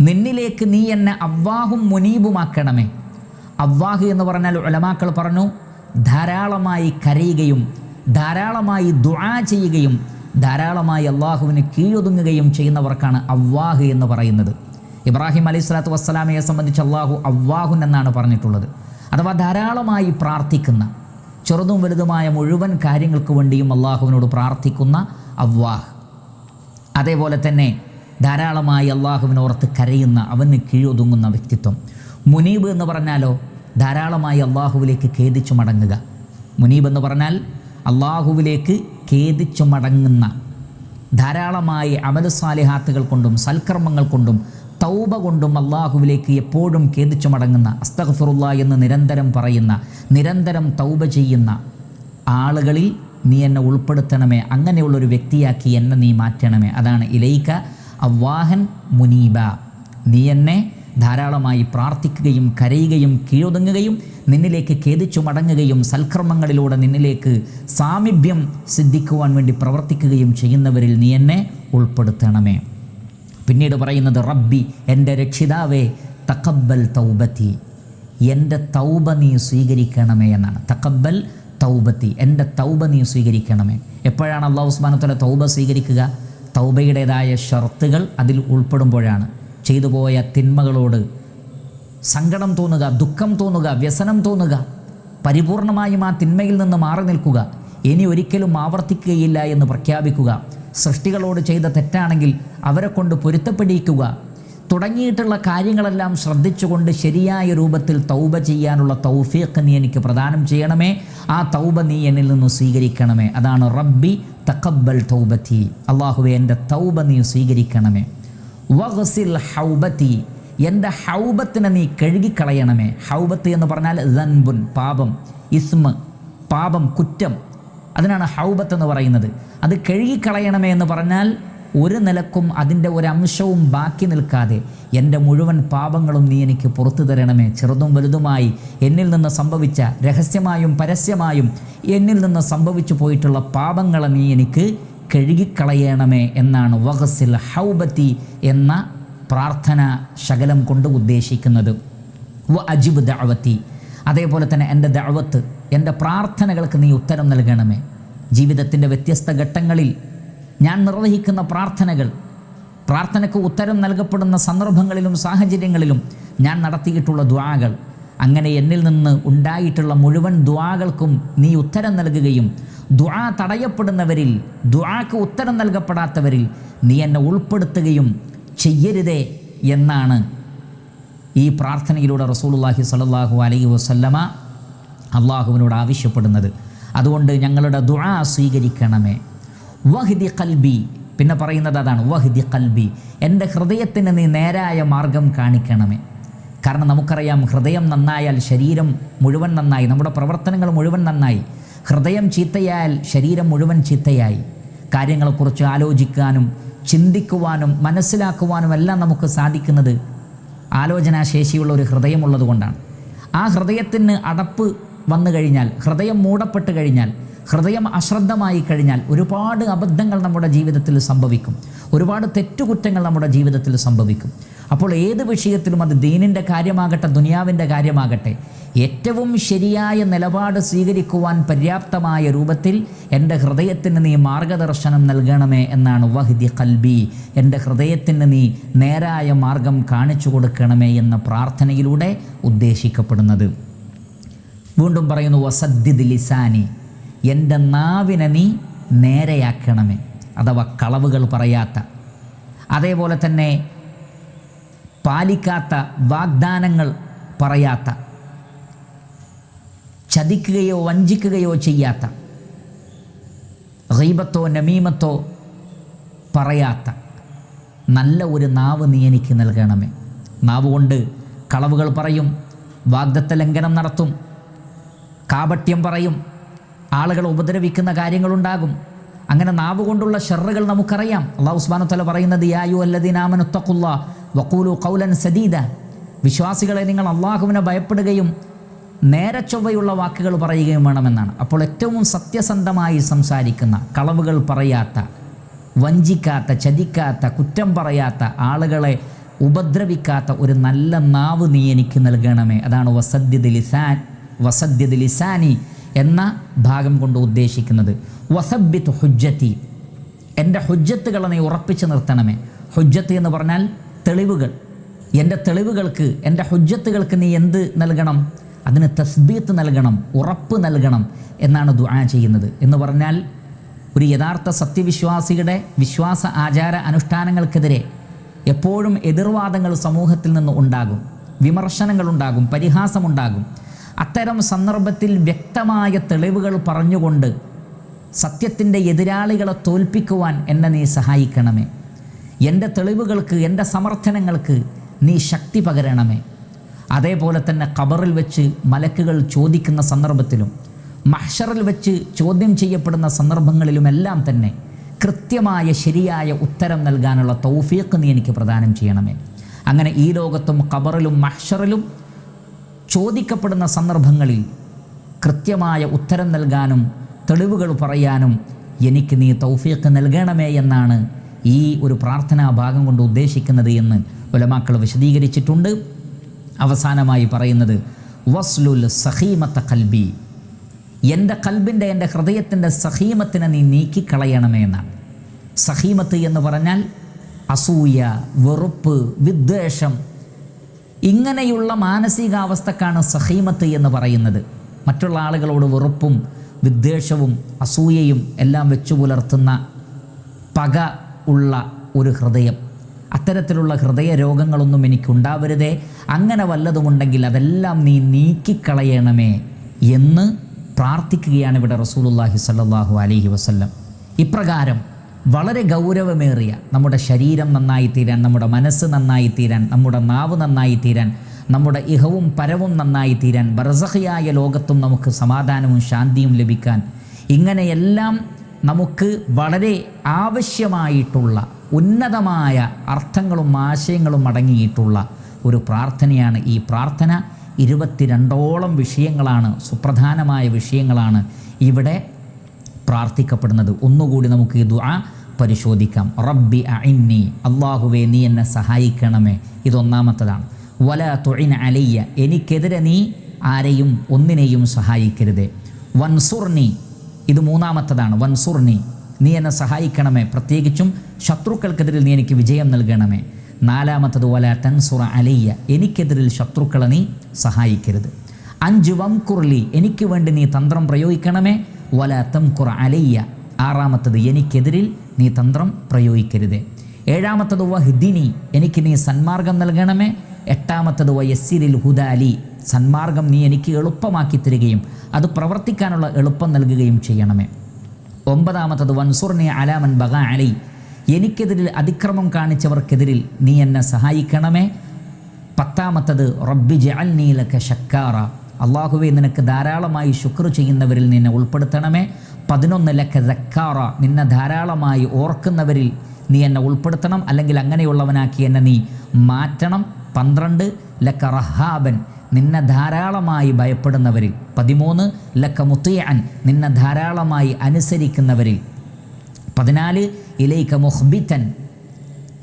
നിന്നിലേക്ക് നീ എന്നെ അവ്വാഹും മുനീബുമാക്കണമേ. അവ്വാഹ് എന്ന് പറഞ്ഞാൽ ഉലമാക്കൾ പറഞ്ഞു ധാരാളമായി കരയുകയും ധാരാളമായി ദുആ ചെയ്യുകയും ധാരാളമായി അള്ളാഹുവിന് കീഴൊതുങ്ങുകയും ചെയ്യുന്നവർക്കാണ് അവ്വാഹ് എന്ന് പറയുന്നത്. ഇബ്രാഹിം അലൈഹി സ്വലാത്തു വസ്സലാമയെ സംബന്ധിച്ച് അള്ളാഹു അവ്വാഹുൻ എന്നാണ് പറഞ്ഞിട്ടുള്ളത്. അഥവാ ധാരാളമായി പ്രാർത്ഥിക്കുന്ന ചെറുതും വലുതുമായ മുഴുവൻ കാര്യങ്ങൾക്ക് വേണ്ടിയും അള്ളാഹുവിനോട് പ്രാർത്ഥിക്കുന്ന അവ്വാഹ്. അതേപോലെ തന്നെ ധാരാളമായി അള്ളാഹുവിനോർത്ത് കരയുന്ന അവന് കീഴൊതുങ്ങുന്ന വ്യക്തിത്വം. മുനീബ് എന്ന് പറഞ്ഞാലോ ധാരാളമായി അള്ളാഹുവിലേക്ക് ഖേദിച്ചു മടങ്ങുക. മുനീബ് എന്ന് പറഞ്ഞാൽ അള്ളാഹുവിലേക്ക് ഖേദിച്ചു മടങ്ങുന്ന ധാരാളമായി അമല സാലിഹാത്തുകൾ കൊണ്ടും സൽക്കർമ്മങ്ങൾ കൊണ്ടും തൗബ കൊണ്ടും അള്ളാഹുവിലേക്ക് എപ്പോഴും ഖേദിച്ചു മടങ്ങുന്ന അസ്തഗ്ഫിറുള്ള എന്ന് നിരന്തരം പറയുന്ന നിരന്തരം തൗബ ചെയ്യുന്ന ആളുകളിൽ നീ എന്നെ ഉൾപ്പെടുത്തണമേ അങ്ങനെയുള്ളൊരു വ്യക്തിയാക്കി എന്നെ നീ മാറ്റണമേ. അതാണ് ഇലൈക്ക അവ്വാഹൻ മുനീബ. നീ എന്നെ ധാരാളമായി പ്രാർത്ഥിക്കുകയും കരയുകയും കീഴൊതുങ്ങുകയും നിന്നിലേക്ക് ഖേദിച്ചു മടങ്ങുകയും സൽക്കർമ്മങ്ങളിലൂടെ നിന്നിലേക്ക് സാമീപ്യം സിദ്ധിക്കുവാൻ വേണ്ടി പ്രവർത്തിക്കുകയും ചെയ്യുന്നവരിൽ നീ എന്നെ ഉൾപ്പെടുത്തണമേ. പിന്നീട് പറയുന്നത് റബ്ബി എന്റെ രക്ഷിതാവേ തക്കബൽ തൗബത്തി. എന്റെ തൗബ നീ സ്വീകരിക്കണമേ എന്നാണ്. തക്കബൽ തൗബത്തി എന്റെ തൗബ നീ സ്വീകരിക്കണമേ. എപ്പോഴാണ് അള്ളാഹു ഉസ്മാനത്തോടെ തൗബ സ്വീകരിക്കുക? തൗബയുടേതായ ഷർത്തുകൾ അതിൽ ഉൾപ്പെടുമ്പോഴാണ്. ചെയ്തു പോയ തിന്മകളോട് സങ്കടം തോന്നുക ദുഃഖം തോന്നുക വ്യസനം തോന്നുക പരിപൂർണമായും ആ തിന്മയിൽ നിന്ന് മാറി നിൽക്കുക ഇനി ഒരിക്കലും ആവർത്തിക്കുകയില്ല എന്ന് പ്രഖ്യാപിക്കുക സൃഷ്ടികളോട് ചെയ്ത തെറ്റാണെങ്കിൽ അവരെ കൊണ്ട് പൊരുത്തപ്പെടിയിക്കുക തുടങ്ങിയിട്ടുള്ള കാര്യങ്ങളെല്ലാം ശ്രദ്ധിച്ചുകൊണ്ട് ശരിയായ രൂപത്തിൽ തൗബ ചെയ്യാനുള്ള തൗഫീഖ് നീ എനിക്ക് പ്രദാനം ചെയ്യണമേ ആ തൗബ നീ എന്നിൽ നിന്ന് സ്വീകരിക്കണമേ. അതാണ് റബ്ബി തക്കബൽ തൗബത്തി. അള്ളാഹുവെ എന്റെ തൗബ നീ സ്വീകരിക്കണമേ. വഹസിൽ ഹൗബത്തി. എന്റെ ഹൗബത്തിനെ നീ കഴുകിക്കളയണമേ. ഹൗബത്ത് എന്ന് പറഞ്ഞാൽ ദൻബുൻ പാപം ഇസ്മ പാപം കുറ്റം. അതിനാണ് ഹൗബത്ത് എന്ന് പറയുന്നത്. അത് കഴുകിക്കളയണമേ എന്ന് പറഞ്ഞാൽ ഒരു നിലക്കും അതിന്റെ അംശവും ബാക്കി നിൽക്കാതെ എന്റെ മുഴുവൻ പാപങ്ങളും നീ എനിക്ക് പുറത്തു തരണമേ. ചെറുതും വലുതുമായി എന്നിൽ നിന്ന് സംഭവിച്ച രഹസ്യമായും പരസ്യമായും എന്നിൽ നിന്ന് സംഭവിച്ചു പോയിട്ടുള്ള പാപങ്ങളെ നീ എനിക്ക് കഴുകിക്കളയണമേ എന്നാണ് വഹസിൽ ഹൗബത്തി എന്ന പ്രാർത്ഥന ശകലം കൊണ്ട് ഉദ്ദേശിക്കുന്നത്. വ അജിബ് ദഅവത്തി. അതേപോലെ തന്നെ എന്റെ ദഅവത്ത് എന്റെ പ്രാർത്ഥനകൾക്ക് നീ ഉത്തരം നൽകണമേ. ജീവിതത്തിന്റെ വ്യത്യസ്ത ഘട്ടങ്ങളിൽ ഞാൻ നിർവഹിക്കുന്ന പ്രാർത്ഥനകൾ പ്രാർത്ഥനയ്ക്ക് ഉത്തരം നൽകപ്പെടുന്ന സന്ദർഭങ്ങളിലും സാഹചര്യങ്ങളിലും ഞാൻ നടത്തിയിട്ടുള്ള ദ്വാകൾ അങ്ങനെ എന്നിൽ നിന്ന് ഉണ്ടായിട്ടുള്ള മുഴുവൻ ദ്വാകൾക്കും നീ ഉത്തരം നൽകുകയും ദ്വാ തടയപ്പെടുന്നവരിൽ ദുആക്ക് ഉത്തരം നൽകപ്പെടാത്തവരിൽ നീ എന്നെ ഉൾപ്പെടുത്തുകയും ചെയ്യരുതേ എന്നാണ് ഈ പ്രാർത്ഥനയിലൂടെ റസൂലുള്ളാഹി സ്വല്ലല്ലാഹു അലൈഹി വസല്ലമ അള്ളാഹുവിനോട് ആവശ്യപ്പെടുന്നത്. അതുകൊണ്ട് ഞങ്ങളുടെ ദുആ സ്വീകരിക്കണമേ. വഹ്ദി കൽബി പിന്നെ പറയുന്നത് അതാണ് വഹ്ദി കൽബി എന്റെ ഹൃദയത്തിന് നീ നേരായ മാർഗം കാണിക്കണമേ. കാരണം നമുക്കറിയാം ഹൃദയം നന്നായാൽ ശരീരം മുഴുവൻ നന്നായി നമ്മുടെ പ്രവർത്തനങ്ങൾ മുഴുവൻ നന്നായി. ഹൃദയം ചീത്തയായാൽ ശരീരം മുഴുവൻ ചീത്തയായി. കാര്യങ്ങളെക്കുറിച്ച് ആലോചിക്കാനും ചിന്തിക്കുവാനും മനസ്സിലാക്കുവാനും എല്ലാം നമുക്ക് സാധിക്കുന്നത് ആലോചനാശേഷിയുള്ള ഒരു ഹൃദയമുള്ളത് കൊണ്ടാണ് ആ ഹൃദയത്തിന് അടപ്പ് വന്നു കഴിഞ്ഞാൽ ഹൃദയം മൂടപ്പെട്ട് കഴിഞ്ഞാൽ ഹൃദയം അശ്രദ്ധമായി കഴിഞ്ഞാൽ ഒരുപാട് അബദ്ധങ്ങൾ നമ്മുടെ ജീവിതത്തിൽ സംഭവിക്കും. ഒരുപാട് തെറ്റുകുറ്റങ്ങൾ നമ്മുടെ ജീവിതത്തിൽ സംഭവിക്കും. അപ്പോൾ ഏത് വിഷയത്തിലും അത് ദീനിന്റെ കാര്യമാകട്ടെ ദുനിയാവിന്റെ കാര്യമാകട്ടെ ഏറ്റവും ശരിയായ നിലപാട് സ്വീകരിക്കുവാൻ പര്യാപ്തമായ രൂപത്തിൽ എന്റെ ഹൃദയത്തിന് നീ മാർഗദർശനം നൽകണമേ എന്നാണ് വഹിദി കൽബി എന്റെ ഹൃദയത്തിന് നീ നേരായ മാർഗം കാണിച്ചു കൊടുക്കണമേ എന്ന പ്രാർത്ഥനയിലൂടെ ഉദ്ദേശിക്കപ്പെടുന്നത്. വീണ്ടും പറയുന്നു വസദ്ദിദ് ലിസാനി എന്റെ നാവിനെ നീ നേരെയാക്കണമേ. അഥവാ കളവുകൾ പറയാത്ത അതേപോലെ തന്നെ പാലിക്കാത്ത വാഗ്ദാനങ്ങൾ പറയാത്ത ചതിക്കുകയോ വഞ്ചിക്കുകയോ ചെയ്യാത്ത റീബത്തോ നമീമത്തോ പറയാത്ത നല്ല ഒരു നാവ് നീ എനിക്ക് നൽകണമേ. നാവ് കൊണ്ട് കളവുകൾ പറയും വാഗ്ദത്ത ലംഘനം നടത്തും കാപട്യം പറയും ആളുകളെ ഉപദ്രവിക്കുന്ന കാര്യങ്ങളുണ്ടാകും. അങ്ങനെ നാവ് കൊണ്ടുള്ള ഷെറുകൾ നമുക്കറിയാം. അള്ളാഹു ഉസ്മാനു തല പറയുന്നത് യായു അല്ലദീനാമനുത്തക്കുള്ള വക്കൂലു കൗലൻ സദീദ. വിശ്വാസികളെ നിങ്ങൾ അള്ളാഹുവിനെ ഭയപ്പെടുകയും നേരെ ചൊവ്വയുള്ള വാക്കുകൾ പറയുകയും വേണമെന്നാണ്. അപ്പോൾ ഏറ്റവും സത്യസന്ധമായി സംസാരിക്കുന്ന കളവുകൾ പറയാത്ത വഞ്ചിക്കാത്ത ചതിക്കാത്ത കുറ്റം പറയാത്ത ആളുകളെ ഉപദ്രവിക്കാത്ത ഒരു നല്ല നാവ് നീ എനിക്ക് നൽകണമേ. അതാണ് വസദ്യദ് ലിസാൻ വസദ്യദ് ലിസാനി എന്ന ഭാഗം കൊണ്ട് ഉദ്ദേശിക്കുന്നത്. വസബിത്ത് ഹുജ്ജത്തി എന്റെ ഹുജ്ജത്തുകളെ നീ ഉറപ്പിച്ചു നിർത്തണമേ. ഹുജ്ജത്ത് എന്ന് പറഞ്ഞാൽ തെളിവുകൾ. എന്റെ തെളിവുകൾക്ക് എന്റെ ഹുജ്ജത്തുകൾക്ക് നീ എന്ത് നൽകണം? അതിന് തസ്ബീത്ത് നൽകണം ഉറപ്പ് നൽകണം എന്നാണ് ദുആ ചെയ്യുന്നത്. എന്ന് പറഞ്ഞാൽ ഒരു യഥാർത്ഥ സത്യവിശ്വാസിയുടെ വിശ്വാസ ആചാര അനുഷ്ഠാനങ്ങൾക്കെതിരെ എപ്പോഴും എതിർവാദങ്ങൾ സമൂഹത്തിൽ നിന്ന് ഉണ്ടാകും വിമർശനങ്ങളുണ്ടാകും പരിഹാസമുണ്ടാകും അത്തരം സന്ദർഭത്തിൽ വ്യക്തമായ തെളിവുകൾ പറഞ്ഞുകൊണ്ട് സത്യത്തിന്റെ എതിരാളികളെ തോൽപ്പിക്കുവാൻ എന്നെ നീ സഹായിക്കണമേ. എന്റെ തെളിവുകൾക്ക് എന്റെ സമർത്ഥനങ്ങൾക്ക് നീ ശക്തി പകരണമേ. അതേപോലെ തന്നെ ഖബറിൽ വെച്ച് മലക്കുകൾ ചോദിക്കുന്ന സന്ദർഭത്തിലും മഹ്ഷറിൽ വെച്ച് ചോദ്യം ചെയ്യപ്പെടുന്ന സന്ദർഭങ്ങളിലുമെല്ലാം തന്നെ കൃത്യമായ ശരിയായ ഉത്തരം നൽകാനുള്ള തൗഫീഖ് നീ എനിക്ക് പ്രദാനം ചെയ്യണമേ. അങ്ങനെ ഈ ലോകത്തും ഖബറിലും മഹ്ഷറിലും ചോദിക്കപ്പെടുന്ന സന്ദർഭങ്ങളിൽ കൃത്യമായ ഉത്തരം നൽകാനും തെളിവുകൾ പറയാനും എനിക്ക് നീ തൗഫീഖ് നൽകണമേ എന്നാണ് ഈ ഒരു പ്രാർത്ഥനാ ഭാഗം കൊണ്ട് ഉദ്ദേശിക്കുന്നത് എന്ന് ഉലമാക്കൾ വിശദീകരിച്ചിട്ടുണ്ട്. അവസാനമായി പറയുന്നത് വസ്ലുൽ സഹീമത്ത കൽബി. എന്റെ കൽബിന്റെ എന്റെ ഹൃദയത്തിന്റെ സഹീമത്തിനെ നീ നീക്കിക്കളയണമേ എന്നാണ്. സഹീമത്ത് എന്ന് പറഞ്ഞാൽ അസൂയ വെറുപ്പ് വിദ്വേഷം ഇങ്ങനെയുള്ള മാനസികാവസ്ഥക്കാണ് സഹീമത്ത് എന്ന് പറയുന്നത്. മറ്റുള്ള ആളുകളോട് വെറുപ്പും വിദ്വേഷവും അസൂയയും എല്ലാം വെച്ചു പുലർത്തുന്ന പക ഉള്ള ഒരു ഹൃദയം. അത്തരത്തിലുള്ള ഹൃദയ രോഗങ്ങളൊന്നും എനിക്കുണ്ടാവരുതേ. അങ്ങനെ വല്ലതുമുണ്ടെങ്കിൽ അതെല്ലാം നീ നീക്കിക്കളയണമേ എന്ന് പ്രാർത്ഥിക്കുകയാണ് ഇവിടെ റസൂലുള്ളാഹി സല്ലാഹു അലഹി വസ്ല്ലം. ഇപ്രകാരം വളരെ ഗൗരവമേറിയ നമ്മുടെ ശരീരം നന്നായി തീരാൻ നമ്മുടെ മനസ്സ് നന്നായി തീരാൻ നമ്മുടെ നാവ് നന്നായി തീരാൻ നമ്മുടെ ഇഹവും പരവും നന്നായി തീരാൻ ബർസഹയായ ലോകത്തും നമുക്ക് സമാധാനവും ശാന്തിയും ലഭിക്കാൻ ഇങ്ങനെയെല്ലാം നമുക്ക് വളരെ ആവശ്യമായിട്ടുള്ള ഉന്നതമായ അർത്ഥങ്ങളും ആശയങ്ങളും അടങ്ങിയിട്ടുള്ള ഒരു പ്രാർത്ഥനയാണ് ഈ പ്രാർത്ഥന. ഇരുപത്തിരണ്ടോളം വിഷയങ്ങളാണ് സുപ്രധാനമായ വിഷയങ്ങളാണ് ഇവിടെ പ്രാർത്ഥിക്കപ്പെടുന്നത്. ഒന്നുകൂടി നമുക്ക് ഈ ദുആ പരിശോധിക്കാം. റബ്ബി അഇന്നി അള്ളാഹുവേ നീ എന്നെ സഹായിക്കണമേ. ഇതൊന്നാമത്തതാണ്. വല തൊഴിൻ അലയ്യ എനിക്കെതിരെ നീ ആരെയും ഒന്നിനെയും സഹായിക്കരുത്. വൻസുർണി ഇത് മൂന്നാമത്തതാണ്. വൻസുർണി നീ എന്നെ സഹായിക്കണമേ. പ്രത്യേകിച്ചും ശത്രുക്കൾക്കെതിരിൽ നീ എനിക്ക് വിജയം നൽകണമേ. നാലാമത്തത് വല തൻസുറ അലയ്യ. എനിക്കെതിരിൽ ശത്രുക്കളെ നീ സഹായിക്കരുത്. അഞ്ച് വംകുർലി എനിക്ക് വേണ്ടി നീ തന്ത്രം പ്രയോഗിക്കണമേ. വല തംകുറ അലയ്യ. ആറാമത്തത് എനിക്കെതിരിൽ നീ തന്ത്രം പ്രയോഗിക്കരുത്. ഏഴാമത്തത് വഹ്ദിനി എനിക്ക് നീ സന്മാർഗം നൽകണമേ. എട്ടാമത്തത് വയസ്സിരിൽ ഹുദാലി സന്മാർഗം നീ എനിക്ക് എളുപ്പമാക്കി തരികയും അത് പ്രവർത്തിക്കാനുള്ള എളുപ്പം നൽകുകയും ചെയ്യണമേ. ഒമ്പതാമത്തത് വൻസുർനെ അലാമൻ ബഗ അലൈ. എനിക്കെതിരിൽ അതിക്രമം കാണിച്ചവർക്കെതിരിൽ നീ എന്നെ സഹായിക്കണമേ. പത്താമത്തത് റബ്ബി ജഅൽനീലക ഷക്കാറ അള്ളാഹുവെ നിനക്ക് ധാരാളമായി ശുക്ർ ചെയ്യുന്നവരിൽ നിന്നെ ഉൾപ്പെടുത്തണമേ. പതിനൊന്ന് ലക്ക ദക്കാറ. നിന്നെ ധാരാളമായി ഓർക്കുന്നവരിൽ നീ എന്നെ ഉൾപ്പെടുത്തണം. അല്ലെങ്കിൽ അങ്ങനെയുള്ളവനാക്കി എന്നെ നീ മാറ്റണം. പന്ത്രണ്ട് ലക്ക റഹാബൻ. നിന്നെ ധാരാളമായി ഭയപ്പെടുന്നവരിൽ. പതിമൂന്ന് ലക്ക മുത്തിയൻ നിന്നെ ധാരാളമായി അനുസരിക്കുന്നവരിൽ. പതിനാല് ഇലൈക്ക മുഹ്ബിത്തൻ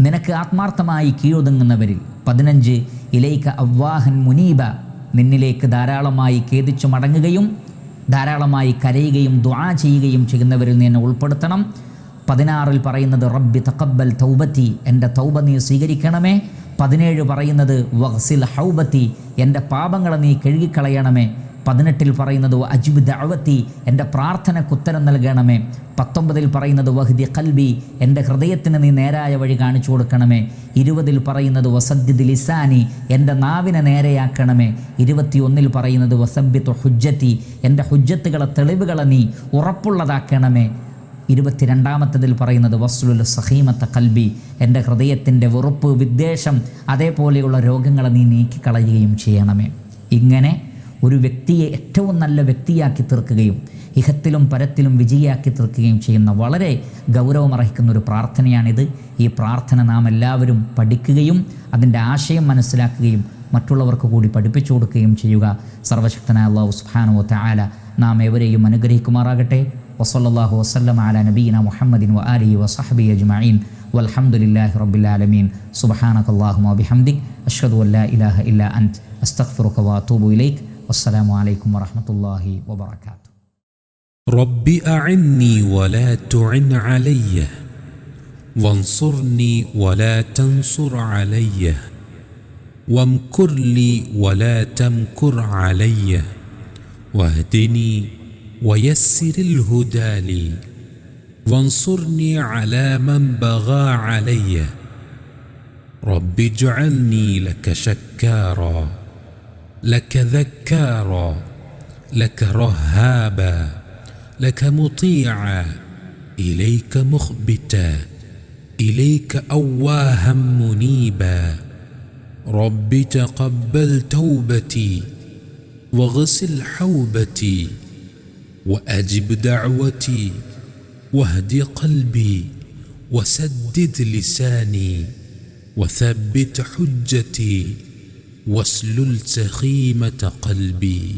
നിനക്ക് ആത്മാർത്ഥമായി കീഴൊതുങ്ങുന്നവരിൽ. പതിനഞ്ച് ഇലൈക്ക അവ്വാഹൻ മുനീബ നിന്നിലേക്ക് ധാരാളമായി ഖേദിച്ചു മടങ്ങുകയും ധാരാളമായി കരയുകയും ദ്വാ ചെയ്യുകയും ചെയ്യുന്നവരിൽ നിന്നെ ഉൾപ്പെടുത്തണം. പതിനാറിൽ പറയുന്നത് റബ്ബി തക്കബൽ തൗബത്തി എന്റെ തൗബ നീ സ്വീകരിക്കണമേ. പതിനേഴ് പറയുന്നത് വഹ്സിൽ ഹൗബത്തി എന്റെ പാപങ്ങളെ നീ കഴുകിക്കളയണമേ. പതിനെട്ടിൽ പറയുന്നത് അജിബ് ദഅവത്തി എന്റെ പ്രാർത്ഥനയ്ക്ക് ഉത്തരം നൽകണമേ. പത്തൊമ്പതിൽ പറയുന്നത് വഹ്ദി കൽബി എന്റെ ഹൃദയത്തിന് നീ നേരായ വഴി കാണിച്ചു കൊടുക്കണമേ. ഇരുപതിൽ പറയുന്നത് വസദ്ദി ലിസാനി എന്റെ നാവിനെ നേരെയാക്കണമേ. ഇരുപത്തിയൊന്നിൽ പറയുന്നത് വസബിത്ത് ഹുജ്ജത്തി എന്റെ ഹുജ്ജത്തുകളെ തെളിവുകളെ നീ ഉറപ്പുള്ളതാക്കണമേ. ഇരുപത്തിരണ്ടാമത്തതിൽ പറയുന്നത് വസ്ലുൽ സഹീമത്ത കൽബി എന്റെ ഹൃദയത്തിന്റെ വെറുപ്പ് വിദ്വേഷം അതേപോലെയുള്ള രോഗങ്ങളെ നീ നീക്കിക്കളയുകയും ചെയ്യണമേ. ഇങ്ങനെ ഒരു വ്യക്തിയെ ഏറ്റവും നല്ല വ്യക്തിയാക്കി തീർക്കുകയും ഇഹത്തിലും പരത്തിലും വിജയിയാക്കി തീർക്കുകയും ചെയ്യുന്ന വളരെ ഗൗരവമർഹിക്കുന്ന ഒരു പ്രാർത്ഥനയാണിത്. ഈ പ്രാർത്ഥന നാം എല്ലാവരും പഠിക്കുകയും അതിന്റെ ആശയം മനസ്സിലാക്കുകയും മറ്റുള്ളവർക്ക് കൂടി പഠിപ്പിച്ചു കൊടുക്കുകയും ചെയ്യുക. സർവശക്തനായ അള്ളാഹു സുഹാനോ താല നാം എവരെയും അനുഗ്രഹിക്കുമാറാകട്ടെ. وصلى الله وسلم على نبينا محمد وآله وصحبه أجمعين. والحمد لله رب العالمين. سبحانك اللهم وبحمدك أشهد أن لا إله إلا أنت أستغفرك وأتوب إليك. والسلام عليكم ورحمة الله وبركاته. رب أعني ولا تعن علي وانصرني ولا تنصر علي وامكر لي ولا تمكر علي واهدني ويسر الهدى لي وانصرني على من بغى علي. رب اجعلني لك شكارا لك ذكارا لك رهابا لك مطيعا. إليك مخبتا إليك أواها منيبا. رب تقبل توبتي وغسل حوبتي. وأجب دعوتي واهد قلبي وسدد لساني وثبت حجتي واسلل سخيمه قلبي.